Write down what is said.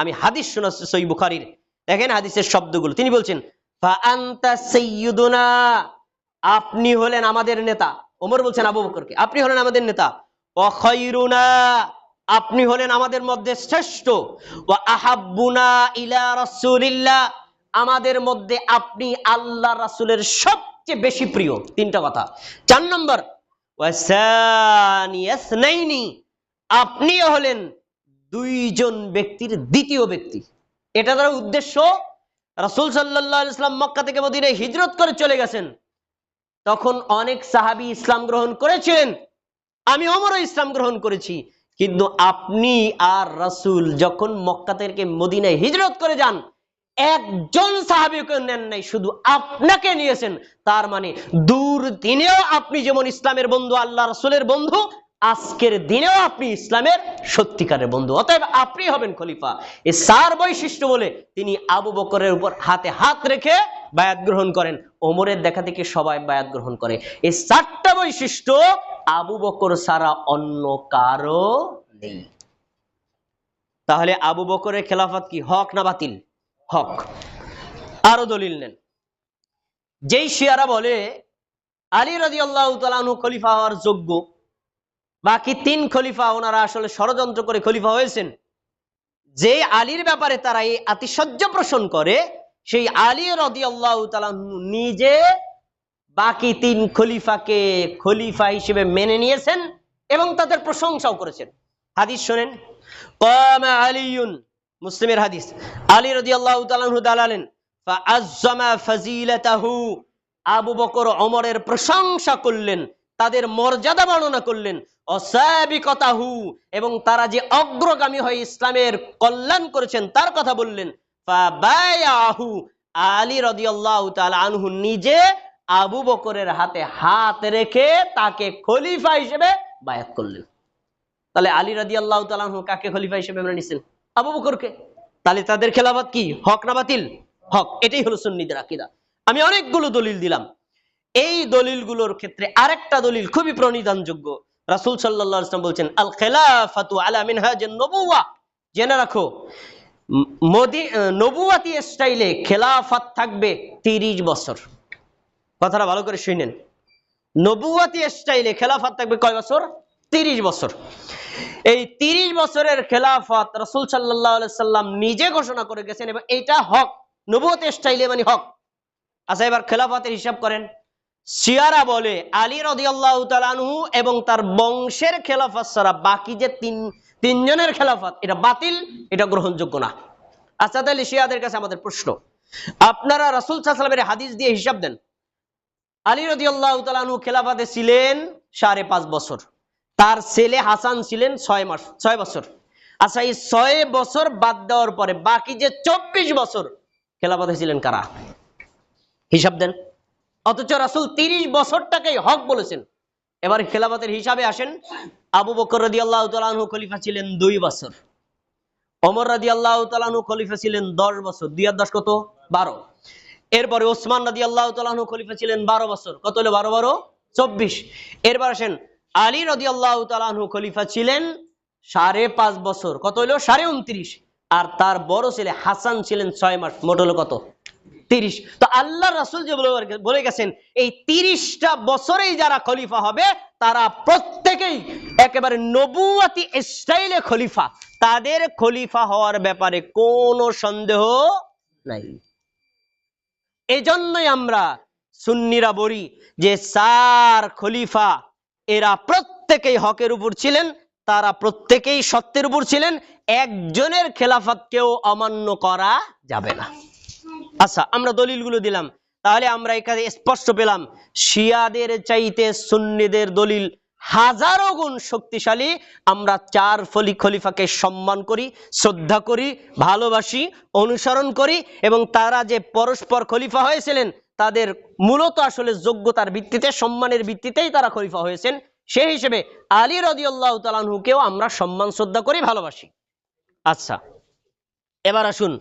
আমি হাদিস শোনাচ্ছি সই বুখারির। দেখেন হাদিসের শব্দগুলো। তিনি বলছেন আপনি হলেন আমাদের নেতা। ওমর বলছেন আবু বকরকে, আপনি হলেন আমাদের নেতা। অখৈরুনা আপনি হলেন আমাদের মধ্যে শ্রেষ্ঠ। ও আহাব্বুনা ইলা রাসূলিল্লাহ। আমাদের মধ্যে আপনি আল্লাহ রাসূলের সবচেয়ে বেশি প্রিয়। তিনটা কথা। চার নম্বর আপনিও হলেন দুইজন ব্যক্তির দ্বিতীয় ব্যক্তি। এটা তার উদ্দেশ্য। রাসূল সাল্লাম মক্কা থেকে মদিনায় হিজরত করে চলে গেছেন। তখন অনেক সাহাবী ইসলাম গ্রহণ করেছিলেন আমি অমরও ইসলাম গ্রহণ করেছি। কিন্তু আপনি আর রাসূল যখন মক্কা থেকে মদিনায় হিজরত করে যান, একজন সাহাবিকে নেন নাই, শুধু আপনাকে নিয়েছেন। তার মানে দূর দিনেও আপনি যেমন ইসলামের বন্ধু, আল্লাহ রসুলের বন্ধু আজকের দিনেও আপনি ইসলামের সত্যিকারের বন্ধু। অতএব আপনি হবেন খলিফা। এই চার বৈশিষ্ট্য বলে তিনি আবু বকরের উপর হাতে হাত রেখে বায়াত গ্রহণ করেন। ওমরের দেখা থেকে সবাই বায়াত গ্রহণ করে। এই চারটা বৈশিষ্ট্য আবু বকর ছাড়া অন্য কারও নেই। তাহলে আবু বকরের খেলাফত কি? হক না বাতিল? হক। আরও দলিল নেন। যেই শিয়ারা বলে, আলী রাজি আল্লাহ খলিফা হওয়ার যোগ্য বাকি তিন খলিফা ওনারা আসলে ষড়যন্ত্র করে খলিফা হয়েছেন। যে আলীর ব্যাপারে তারা এই আতিশয্য প্রশ্ন করে, সেই আলী রদি আল্লাহ নিজে বাকি তিন খলিফাকে খলিফা হিসেবে মেনে নিয়েছেন এবং তাদের প্রশংসাও করেছেন। হাদিস শোনেন, কমা আলিউন মুসলিমের হাদিস, আলী রদি আল্লাহ দালালেন আবু বকর অমরের প্রশংসা করলেন তাদের মর্যাদা বর্ণনা করলেন অসাবিকতাহু এবং তারা যে অগ্রগামী হয়ে ইসলামের কল্যাণ করেছেন, তার কথা বললেন। আলী আনহু নিজে আবু বকরের হাতে হাত রেখে তাকে খলিফা হিসেবে বায়াত করলেন। তাহলে আলী আল্লাহ তালাহু কাকে খলিফা হিসেবে মেনে নিছেন? আবু বকরকে। তাহলে তাদের খেলাফত কি? হক না বাতিল? হক, এটাই হলো সুন্নিদের আকিদা। আমি অনেকগুলো দলিল দিলাম। এই দলিলগুলোর ক্ষেত্রে আরেকটা দলিল খুবই প্রণিধানযোগ্য। রাসূল আলাইহি বলছেন আল খেলাফাতু আলা জেনে রাখো মদি নবুয়াতি স্টাইলে খেলাফত থাকবে 30 বছর। কথাটা ভালো করে শুনেন নবুয়াতি স্টাইলে খেলাফত থাকবে কয় বছর? 30 বছর। এই 30 বছরের খেলাফত রাসূল সাল্লাম নিজে ঘোষণা করে গেছেন এবং এটা হক। নবুয়ত স্টাইলে মানে হক। আচ্ছা এবার খেলাফতের হিসাব করেন। শিয়ারা বলে, আলী রাদিয়াল্লাহু তাআলা আনহু এবং তার বংশের খেলাফত ছাড়া বাকি যে তিন, তিনজনের খেলাফত, এটা বাতিল, এটা গ্রহণযোগ্য না। আচ্ছা তাহলে শিয়াদের কাছে আমাদের প্রশ্ন। আপনারা রাসুল সাল্লামের হাদিস দিয়ে হিসাব দেন। আলী রাদিয়াল্লাহু তাআলা আনহু খেলাফতে ছিলেন সাড়ে পাঁচ বছর। তার ছেলে হাসান ছিলেন ছয় মাস, ছয় বছর। আচ্ছা এই ছয় বছর বাদ দেওয়ার পরে বাকি যে চব্বিশ বছর খেলাফতে ছিলেন কারা? হিসাব দেন। অথচ রাসূল তিরিশ বছরটাকেই হক বলেছেন। এবার খেলাফতের হিসাবে আসেন। আবু বকর রাদি আল্লাহ তালাহু খলিফা ছিলেন দুই বছর। অমর রাদি আল্লাহ তালাহু খলিফা ছিলেন দশ বছর। দুই আর দশ কত? বারো। এরপরে ওসমান রাদি আল্লাহ তালাহু খলিফা ছিলেন বারো বছর। কত হলো? বারো বারো? চব্বিশ। এরপর আসেন আলী রদি আল্লাহ তালাহু খলিফা ছিলেন সাড়ে পাঁচ বছর। কত হলো? সাড়ে উনত্রিশ। আর তার বড় ছেলে হাসান ছিলেন ছয় মাস। মোট হলো কত? তিরিশ। তো আল্লাহ রাসুল যে বলে- গেছেন, এই তিরিশটা বছরেই যারা খলিফা হবে, তারা প্রত্যেকেই একেবারে নবুয়াতি স্টাইলে খলিফা। তাদের খলিফা হওয়ার ব্যাপারে কোনো সন্দেহ নাই। এজন্যই আমরা সুন্নিরা বলি যে সার খলিফা, এরা প্রত্যেকেই হকের উপর ছিলেন, তারা প্রত্যেকেই সত্যের উপর ছিলেন, একজনের খেলাফতকেও অমান্য করা যাবে না। আচ্ছা আমরা দলিলগুলো দিলাম। তাহলে আমরা এখানে স্পষ্ট পেলাম, শিয়াদের চাইতে সুন্নিদের দলিল হাজারো গুণ শক্তিশালী। আমরা চার ফলি খলিফাকে সম্মান করি, শ্রদ্ধা করি, ভালোবাসি, অনুসরণ করি এবং তারা যে পরস্পর খলিফা হয়েছিলেন, তাদের মূলত আসলে যোগ্যতার ভিত্তিতে, সম্মানের ভিত্তিতেই তারা খলিফা হয়েছেন। সেই হিসেবে আলী রদিউল্লাহ তালানহুকেও আমরা সম্মান, শ্রদ্ধা করি, ভালোবাসি। আচ্ছা এবার আসুন।